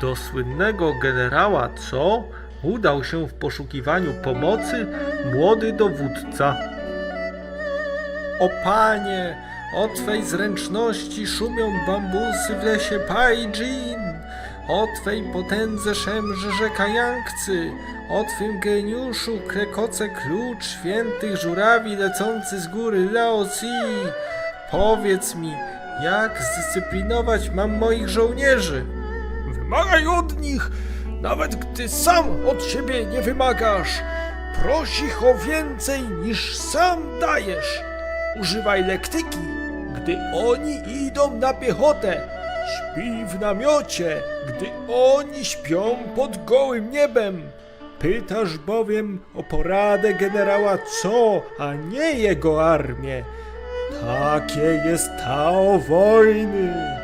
Do słynnego generała Co udał się w poszukiwaniu pomocy młody dowódca. O panie, o twej zręczności szumią bambusy w lesie Paijin. O twej potędze szemrze rzeka Yangtze. O twym geniuszu krekoce klucz świętych żurawi lecący z góry Laozi. Powiedz mi, jak zdyscyplinować mam moich żołnierzy? Wymagaj od nich, nawet gdy sam od siebie nie wymagasz. Proś ich o więcej niż sam dajesz. Używaj lektyki, gdy oni idą na piechotę. Śpij w namiocie, gdy oni śpią pod gołym niebem. Pytasz bowiem o poradę generała Co, a nie jego armię. Takie jest Tao wojny.